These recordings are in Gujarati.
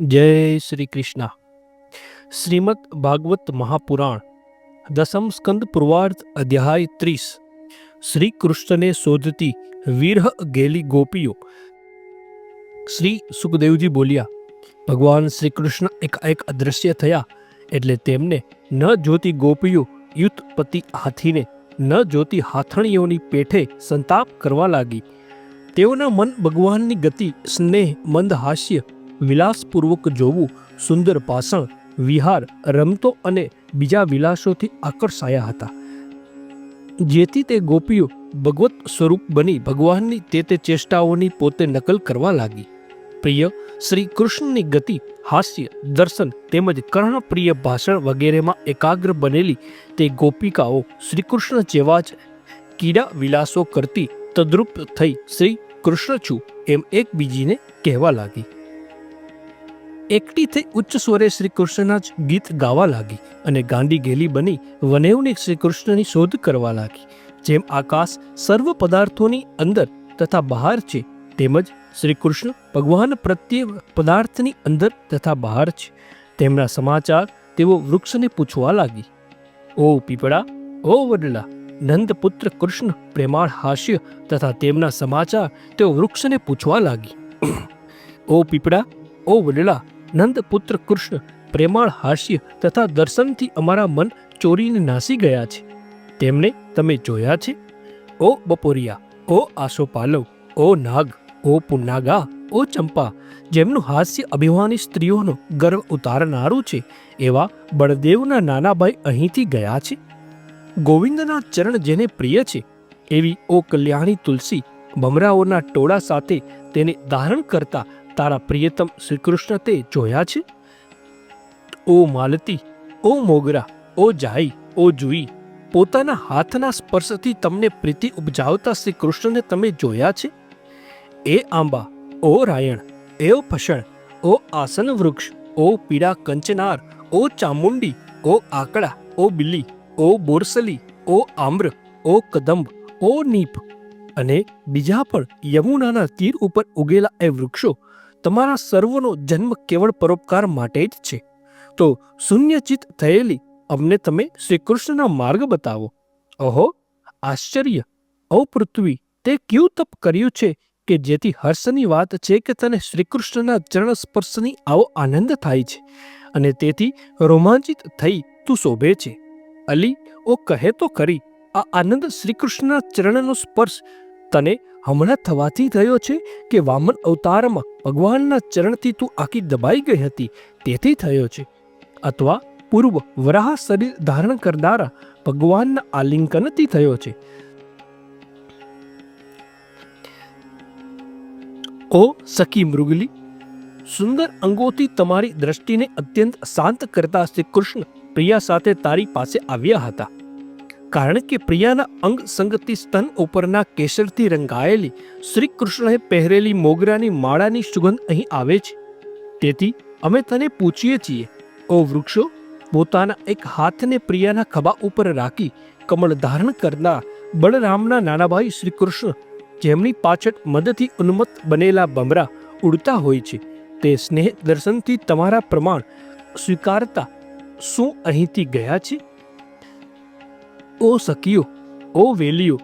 જય શ્રી કૃષ્ણ. શ્રીમદ ભાગવત મહાપુરાણ, દસમ સ્કંદ પૂર્વાર્ધ અધ્યાય ત્રીસ. શ્રી કૃષ્ણને શોધતી વિરહ ગેલી ગોપીઓ. શ્રી સુખદેવજી બોલ્યા, ભગવાન શ્રી કૃષ્ણ એકાએક અદૃશ્ય થયા એટલે તેમને ન જોતી ગોપીઓ યુથપતિ હાથીને, ન જોતી હાથણીઓની પેઠે સંતાપ કરવા લાગી. તેઓના મન ભગવાનની ગતિ, સ્નેહ, મંદ હાસ્ય વિલાસપૂર્વક જોવું સુંદર ભાષણ વિહાર, રમતો અને બીજા વિલાસોથી આકર્ષાયા હતા. જેથી તે ગોપીઓ ભગવત સ્વરૂપ બની ભગવાનની તે તે ચેષ્ટાઓની પોતે નકલ કરવા લાગી. પ્રિય, શ્રી કૃષ્ણની ગતિ, હાસ્ય, દર્શન તેમજ કર્ણપ્રિય ભાષણ વગેરેમાં એકાગ્ર બનેલી તે ગોપિકાઓ શ્રી કૃષ્ણ જેવા જ કીડા વિલાસો કરતી તદ્રુપ થઈ શ્રી કૃષ્ણ છું એમ એકબીજીને કહેવા લાગી. એકટી થઈ ઉચ્ચ સ્વરે શ્રી કૃષ્ણના જ ગીત ગાવા લાગી અને ગાંડી ગેલી બની વનેવની શ્રી કૃષ્ણની શોધ કરવા લાગી. જેમ આકાશ સર્વ પદાર્થોની અંદર તથા બહાર છે, તેમજ શ્રી કૃષ્ણ ભગવાન પ્રત્યે પદાર્થની અંદર તથા બહાર છે. તેમના સમાચાર તેઓ વૃક્ષને પૂછવા લાગી. ઓ પીપળા, ઓ વડલા, નંદપુત્ર કૃષ્ણ, પ્રેમાળ હાસ્ય તથા તેમના સમાચાર તેઓ વૃક્ષને પૂછવા લાગી. ઓ પીપળા, ઓ વડલા નંદપુત્ર કૃષ્ણ પ્રેમાળ હાસ્ય તથા દર્શનથી અમારા મન ચોરીને નાસી ગયા છે. તેમને તમે જોયા છે? ઓ બપોરિયા, ઓ આસોપાલવ ઓ નાગ, ઓ પુન્નાગા ઓ ચંપા, જેમનું હાસ્ય અભિમાની સ્ત્રીઓનો ગર્વ ઉતારનારું છે, એવા બળદેવના નાના ભાઈ અહીંથી ગયા છે? ગોવિંદના ચરણ જેને પ્રિય છે, એવી ઓ કલ્યાણી તુલસી બમરાઓના ટોળા સાથે તેને ધારણ કરતા તારા પ્રિયતમ શ્રીકૃષ્ણ તે જોયા છે? ઓ માલતી, ઓ મોગરા, ઓ જાઈ, ઓ જુઈ, પોતાના હાથના સ્પર્શથી તમને પ્રીતિ ઉપજાવતા શ્રી કૃષ્ણને તમે જોયા છે? એ આંબા, ઓ રાયણ, એ ફસણ ઓ આસન વૃક્ષ, ઓ પીડા કંચનાર, ઓ ચામુંડી, ઓ આકડા, ઓ બિલ્લી ઓ બોરસલી, ઓ આમ્ર, ઓ કદંબ, ઓ નીપ અને બીજા પણ યમુનાના તીર ઉપર ઉગેલા એ વૃક્ષો તમારા સર્વનો જન્મ કેવળ પરોપકાર માટે જ છે. તો શૂન્યચિત થયેલી, અમને તમે શ્રીકૃષ્ણના માર્ગ બતાવો. ઓહો આશ્ચર્ય! ઓ પૃથ્વી, તે ક્યું તપ કર્યું છે કે જેથી હર્ષની વાત છે કે તને શ્રીકૃષ્ણના ચરણ સ્પર્શની આવો આનંદ થાય છે? અને તેથી રોમાંચિત થઈ તું શોભે છે. અલી, ઓ કહે તો ખરી, આ આનંદ શ્રીકૃષ્ણના ચરણનો સ્પર્શ તને હમણાં થવાથી થયો છે કે વામન અવતારમાં ભગવાનના ચરણથી તું આખી દબાઈ ગઈ હતી, તેથી થયો છે. અથવા પૂર્વ વરાહ શરીર ધારણ કરનારા ભગવાનના આલિંકનથી થયો છે. ઓ સખી મૃગલી, સુંદર અંગોથી તમારી દ્રષ્ટિને અત્યંત શાંત કરતા શ્રી કૃષ્ણ પ્રિયા સાથે તારી પાસે આવ્યા હતા. કારણ કે પ્રિયાના અંગ સંગતિ સ્તન ઉપરના કેસરથી રંગાયેલી શ્રી કૃષ્ણએ પહેરેલી મોગરાની માળાની સુગંધ અહીં આવે છે. તેથી અમે તને પૂછીએ છીએ, ઓ વૃક્ષો, પોતાના એક હાથને પ્રિયાના ખભા ઉપર રાખી કમળ ધારણ કરનાર બળરામના નાનાભાઈ શ્રી કૃષ્ણ જેમની પાછળ મદથી ઉન્મત્ત બનેલા બમરા ઉડતા હોય છે, તે સ્નેહ દર્શનથી તમારા પ્રમાણ સ્વીકારતા શું અહીંથી ગયા છે? ઓ સખીઓ, ઓ વેલીઓ,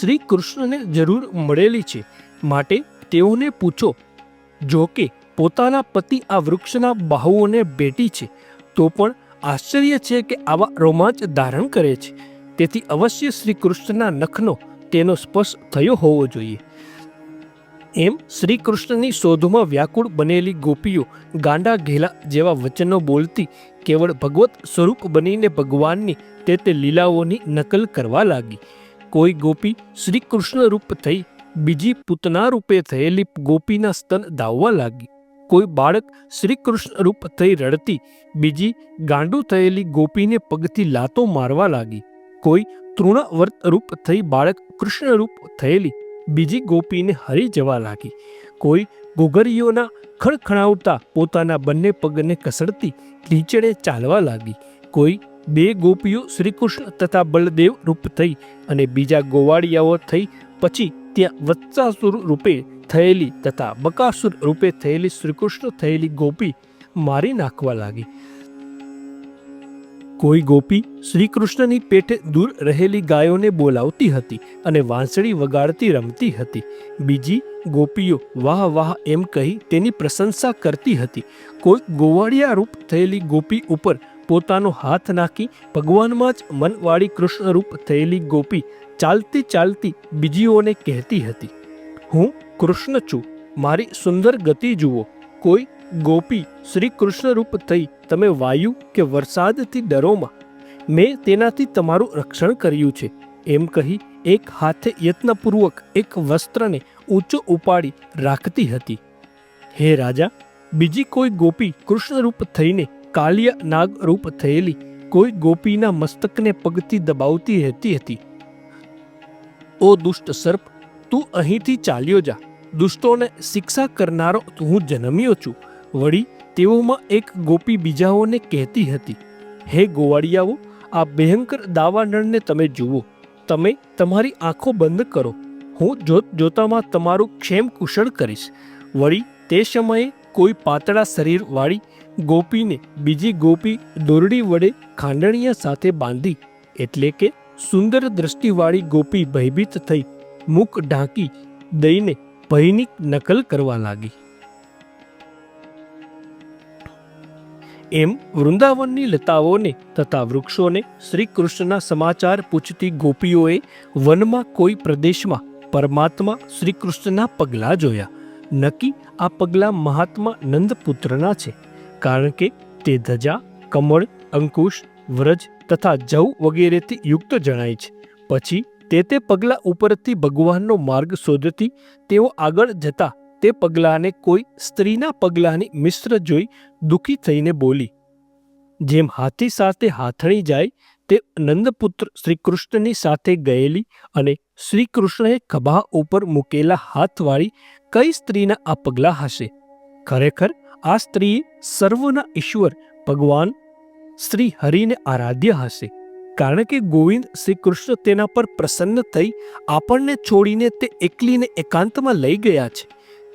શ્રી કૃષ્ણને જરૂર મળેલી છે. માટે તેઓને પૂછો, જો કે પોતાના પતિ આ વૃક્ષના બાહુઓને ભેટી છે, તો પણ આશ્ચર્ય છે કે આવા રોમાંચ ધારણ કરે છે. તેથી અવશ્ય શ્રી કૃષ્ણના નખનો તેનો સ્પર્શ થયો હોવો જોઈએ. એમ શ્રી કૃષ્ણની શોધમાં વ્યાકુળ બનેલી ગોપીઓ ગાંડા ઘેલા જેવા વચનો બોલતી કેવળ ભગવત સ્વરૂપ બનીને ભગવાનની તે તે લીલાઓની નકલ કરવા લાગી. કોઈ ગોપી શ્રી કૃષ્ણ રૂપ થઈ બીજી પૂતના રૂપે થયેલી ગોપીના સ્તન ધાવવા લાગી. કોઈ બાળક શ્રી કૃષ્ણ રૂપ થઈ રડતી બીજી ગાંડું થયેલી ગોપીને પગથી લાતો મારવા લાગી. કોઈ તૃણવર્ત રૂપ થઈ બાળક કૃષ્ણ રૂપ થયેલી બીજી ગોપીને હરી જવા લાગી. કોઈ ઘોઘરીઓના ખણખણાવતા પોતાના બંને પગને કસડતી નીચડે ચાલવા લાગી. કોઈ બે ગોપીઓ શ્રીકૃષ્ણ તથા બલદેવ રૂપ થઈ અને બીજા ગોવાળિયાઓ થઈ પછી ત્યાં વત્સાસુર રૂપે થયેલી તથા બકાસુર રૂપે થયેલી શ્રીકૃષ્ણ થયેલી ગોપી મારી નાખવા લાગી. કોઈ ગોપી શ્રીકૃષ્ણની પેટે દૂર રહેલી ગાયોને બોલાવતી હતી અને વાંસળી વગાડતી રમતી હતી. બીજી ગોપીઓ વાહ વાહ એમ કહી તેની પ્રશંસા કરતી હતી. કોઈ ગોવાળિયા રૂપ થયેલી ગોપી ઉપર પોતાનો હાથ નાખી ભગવાનમાં જ મનવાળી કૃષ્ણ રૂપ થયેલી ગોપી ચાલતી ચાલતી બીજીઓને કહેતી હતી. હું કૃષ્ણ છું. મારી સુંદર ગતિ જુઓ. કોઈ ગોપી શ્રી કૃષ્ણ રૂપ થઈ તમે વાયુ કે વરસાદથી ડરોમાં મેં તેનાથી તમારું રક્ષણ કર્યું છે. એમ કહી એક હાથે યત્નપૂર્વક એક વસ્ત્રને ઊંચો ઉપાડી રાખતી હતી. હે રાજા, બીજી કોઈ ગોપી કૃષ્ણ રૂપ થઈને કાલિયા નાગ રૂપ થયેલી કોઈ ગોપીના મસ્તકને પગથી દબાવતી રહેતી હતી. ઓ દુષ્ટ સર્પ, તું અહીંથી ચાલ્યો જા. દુષ્ટોને શિક્ષા કરનારો હું જન્મ્યો છું. વળી તેઓમાં એક ગોપી બીજાઓને કહેતી હતી, હે ગોવાળિયાઓ, આ ભયંકર દાવાનળને તમે જુઓ, તમે તમારી આંખો બંધ કરો, હું જોત જોતામાં તમારું ક્ષેમ કુશળ કરીશ. વળી તે સમયે કોઈ પાતળા શરીરવાળી ગોપીને બીજી ગોપી દોરડી વડે ખાંડણીયા સાથે બાંધી, એટલે કે સુંદર દ્રષ્ટિવાળી ગોપી ભયભીત થઈ, મુખ ઢાંકી દઈને ભયની નકલ કરવા લાગી. એમ વૃંદાવનની લતાઓને તથા વૃક્ષોને શ્રી કૃષ્ણના સમાચાર પૂછતી ગોપીઓએ વનમાં કોઈ પ્રદેશમાં પરમાત્મા શ્રી કૃષ્ણના પગલાં જોયા. નક્કી આ પગલાં મહાત્મા નંદપુત્રના છે, કારણ કે તે ધજા, કમળ, અંકુશ, વ્રજ તથા જવ વગેરેથી યુક્ત જણાય છે. પછી તે તે પગલાં ઉપરથી ભગવાનનો માર્ગ શોધતી તેઓ આગળ જતા તે પગલાંને કોઈ સ્ત્રીના પગલાંની મિશ્ર જોઈ દુઃખી થઈને બોલી, જેમ હાથી સાથે હાથણી જાય, તે નંદપુત્ર શ્રીકૃષ્ણની સાથે ગયેલી અને શ્રીકૃષ્ણએ ખભા ઉપર મૂકેલા હાથવાળી કઈ સ્ત્રીના આ પગલાં હશે? ખરેખર આ સ્ત્રીએ સર્વના ઈશ્વર, ભગવાન શ્રી હરિને આરાધ્ય હશે. કારણ કે ગોવિંદ શ્રી કૃષ્ણ તેના પર પ્રસન્ન થઈ આપણને છોડીને તે એકલીને એકાંતમાં લઈ ગયા છે.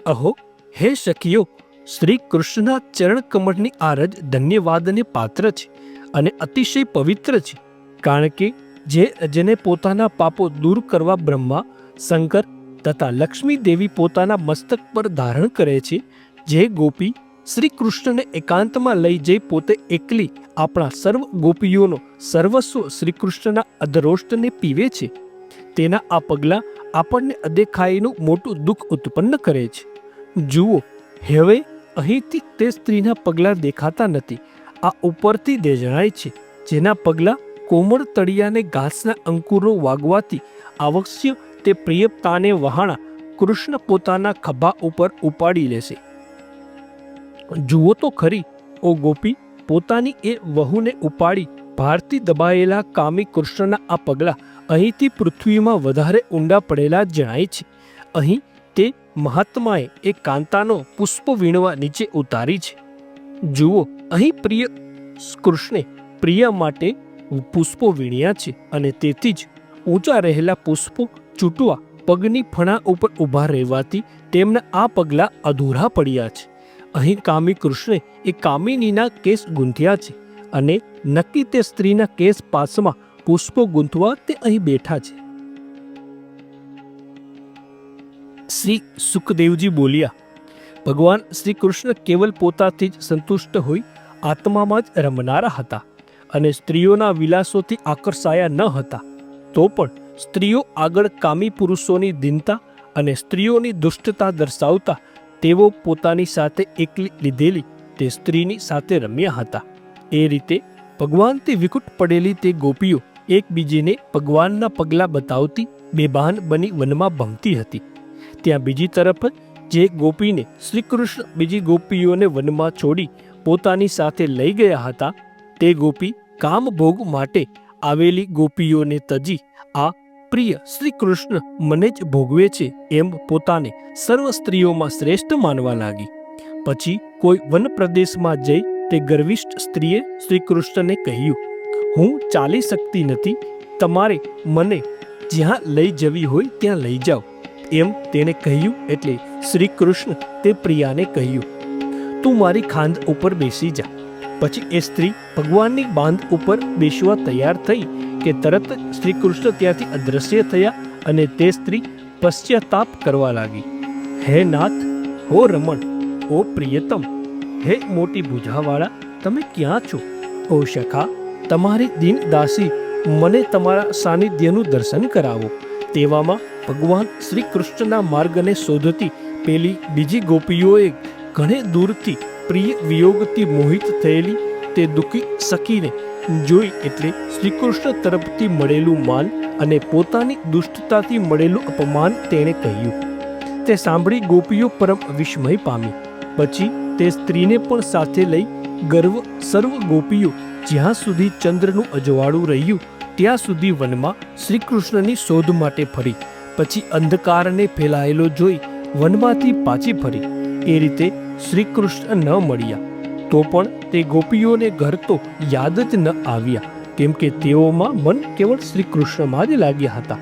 અહો, હે સખીઓ, શ્રી કૃષ્ણના ચરણ કમળની આરજ ધન્યવાદને પાત્ર છે અને અતિશય પવિત્ર છે. કારણ કે જે જેને પોતાના પાપો દૂર કરવા બ્રહ્મા, શંકર તથા લક્ષ્મી દેવી પોતાના મસ્તક પર ધારણ કરે છે, જે ગોપી શ્રી કૃષ્ણને એકાંતમાં લઈ જઈ પોતે એકલી આપણા સર્વ ગોપીઓનો સર્વસ્વ શ્રી કૃષ્ણના અધરોષ્ટને પીવે છે. તેના આ પગલાં આપણને અદેખાઈનું મોટું દુઃખ ઉત્પન્ન કરે છે. જુઓ, હવે અહીંથી તે સ્ત્રીના પગલાં દેખાતા નથી. આ ઉપરથી દે જણાય છે, જેના પગલાં કોમળ તળિયાને ઘાસના અંકુરો વાગવાથી અવશ્ય તે પ્રિયપતાને વહાણા કૃષ્ણ પોતાના ખભા ઉપર ઉપાડી લેશે. જુઓ તો ખરી, ઓ ગોપી, પોતાની એ વહુને ઉપાડી ભારતી દબાયેલા કામી કૃષ્ણના આ પગલાં અહીંથી પૃથ્વીમાં વધારે ઊંડા પડેલા જણાય છે. અહીં તે મહાત્માએ એ કાંતાનો પુષ્પ વીણવા નીચે ઉતારી છે. જુઓ, અહીં પ્રિય કૃષ્ણે પ્રિય માટે પુષ્પો વીણ્યા છે અને તેથી જ ઊંચા રહેલા પુષ્પો ચૂંટવા પગની ફણા ઉપર ઊભા રહેવાથી તેમના આ પગલાં અધૂરા પડ્યા છે. અહીં કામી કૃષ્ણે એ કામિનીના કેસ ગૂંથ્યા છે અને નક્કી તે સ્ત્રીના કેસ પાસમાં પુષ્પો ગૂંથવા તે અહીં બેઠા છે. શ્રી સુખદેવજી બોલ્યા, ભગવાન શ્રી કૃષ્ણ કેવલ પોતાથી જ સંતુષ્ટ હોઈ આત્મામાં જ રમનારા હતા અને સ્ત્રીઓના વિલાસોથી આકર્ષાયા ન હતા. તો પણ સ્ત્રીઓ આગળ કામી પુરુષોની દિનતા અને સ્ત્રીઓની દુષ્ટતા દર્શાવતા તેઓ પોતાની સાથે એકલી લીધેલી તે સ્ત્રીની સાથે રમ્યા હતા. એ રીતે ભગવાનથી વિકુટ પડેલી તે ગોપીઓ એકબીજીને ભગવાનના પગલાં બતાવતી બેભાન બની વનમાં ભમતી હતી. ત્યાં બીજી તરફ જે ગોપીને શ્રીકૃષ્ણ બીજી ગોપીઓને વનમાં છોડી પોતાની સાથે લઈ ગયા હતા, તે ગોપી કામભોગ માટે આવેલી ગોપીઓને તજી, આ પ્રિય શ્રી કૃષ્ણ મને જ ભોગવે છે એમ પોતાને સર્વ સ્ત્રીઓમાં શ્રેષ્ઠ માનવા લાગી. પછી કોઈ વન પ્રદેશમાં જઈ તે ગર્વિષ્ઠ સ્ત્રીએ શ્રી કૃષ્ણને કહ્યું, હું ચાલી શકતી નથી, તમારે મને જ્યાં લઈ જવી હોય ત્યાં લઈ જાઓ. એમ તેણે કહ્યું એટલે શ્રી કૃષ્ણ તે પ્રિયાને કહ્યું, તું મારી ખાંદ ઉપર બેસી જા. પછી એ સ્ત્રી ભગવાનની બાંધ ઉપર બેસવા તૈયાર થઈ કે તરત શ્રી કૃષ્ણ ત્યાંથી અદ્રશ્ય થયા અને તે સ્ત્રી પશ્ચાતાપ કરવા લાગી. હે નાથ, હો રમણ ઓ પ્રિયતમ, હે મોટી ભુજાવાળા, તમે ક્યાં છો? ઓ શખા, તમારી દીન દાસી મને તમારા સાનિધ્યનું દર્શન કરાવો. તેવામાં ભગવાન શ્રી કૃષ્ણના માર્ગને શોધતી પેલી બીજી ગોપીઓએ ઘણે દૂરથી પ્રિય વિયોગથી મોહિત થયેલી તે દુઃખી સખીને જોઈ એટલે શ્રી કૃષ્ણ તરફથી મળેલું માન અને પોતાની દુષ્ટતાથી મળેલું અપમાન તેણે કહ્યું. તે સાંભળી ગોપીઓ પરમ વિસ્મય પામી. પછી તે સ્ત્રીને પણ સાથે લઈ ગર્વ સર્વ ગોપીઓ જ્યાં સુધી ચંદ્રનું અજવાળું રહ્યું ત્યાં સુધી વનમાં શ્રી કૃષ્ણની શોધ માટે ફરી. પછી અંધકારને ફેલાયેલો જોઈ વનમાંથી પાછી ફરી. એ રીતે શ્રી કૃષ્ણ ન મળ્યા. તો પણ તે ગોપીઓને ઘર તો યાદ જ ન આવ્યા, કેમ કે તેઓમાં મન કેવળ શ્રી કૃષ્ણમાં જ લાગ્યા હતા.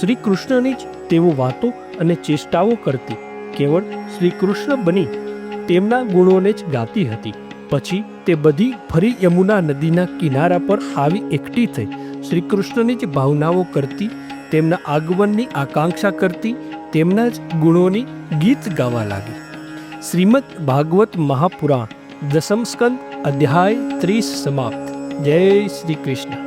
શ્રી કૃષ્ણની જ તેઓ વાતો અને ચેષ્ટાઓ કરતી, કેવળ શ્રી કૃષ્ણ બની તેમના ગુણોને જ ગાતી હતી. પછી તે બધી ફરી યમુના નદીના કિનારા પર આવી એકઠી થઈ. શ્રી કૃષ્ણની જ ભાવનાઓ કરતી તેમના આગમનની આકાંક્ષા કરતી તેમના જ ગુણોની ગીત ગાવા લાગી. શ્રીમદ ભાગવત મહાપુરાણ દસમ સ્કંદ અધ્યાય ત્રીસ સમાપ્ત. જય શ્રી કૃષ્ણ.